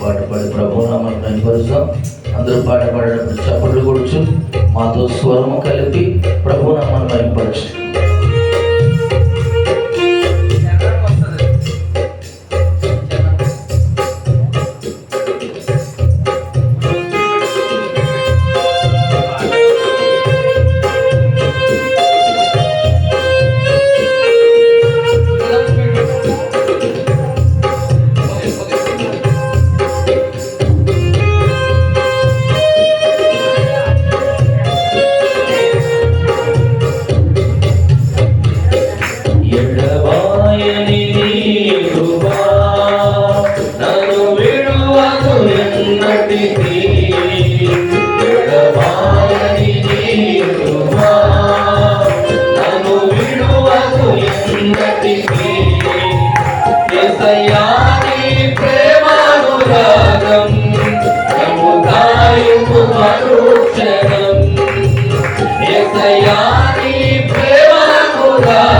పాట పాడి ప్రభు నామాన్ని కనపరుస్తాం అందరూ పాట పాడేటప్పుడు చప్పట్లు కొడుచు మాతో స్వరము కలిపి ప్రభు నామాన్ని కనపరచు ఎడబాయని నీ కృపా నన్ను విడువదు ఎన్నటికీ ఎడబాయని కృపా నన్ను విడువదు ఎన్నటికీ యేసయ్యా ప్రేమానురాగం మరుక్షణం. ప్రేమానురాగం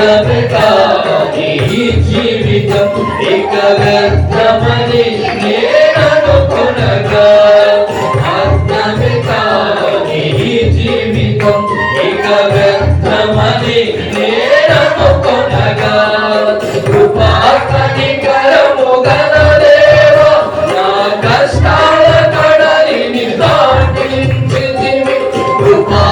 అర్థమే కాని ఈ జీవితం ఇక వ్యర్థమని నేననుకునగా అర్థమే కాని ఈ జీవితం ఇక వ్యర్థమని నేననుకునగా కృపా కనికరము గల దేవా నా కష్టాల కడలిని దాటించితివి కృపా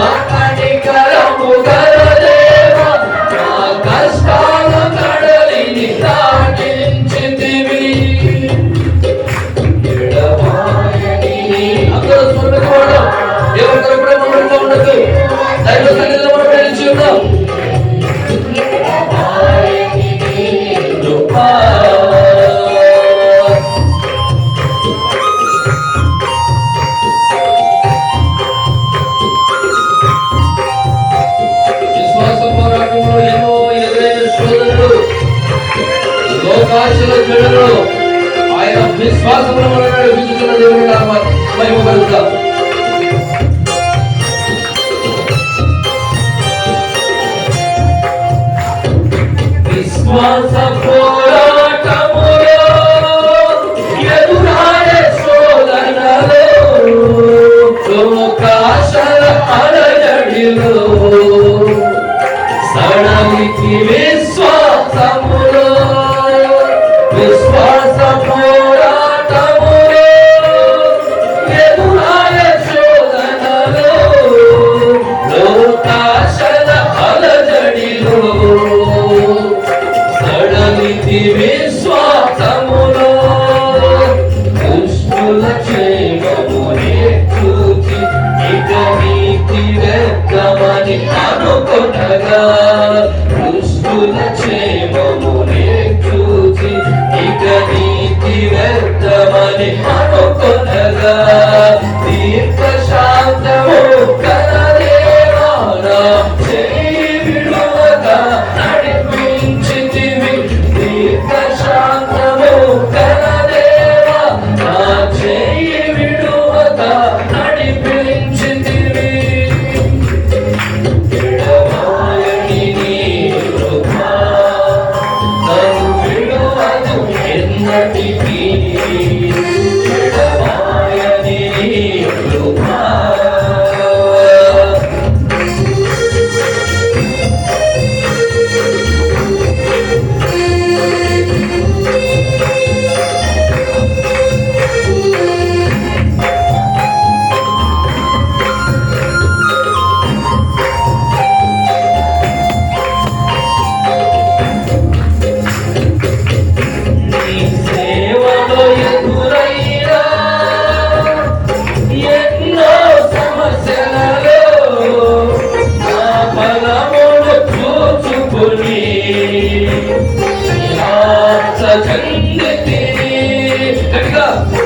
నామాన్ని మహిమపరుద్దాం విశ్వాస భక్తుల క్షేమము చూచి ఇక నీతి వ్యర్థమని అనుకొనగా తీర్థ 야!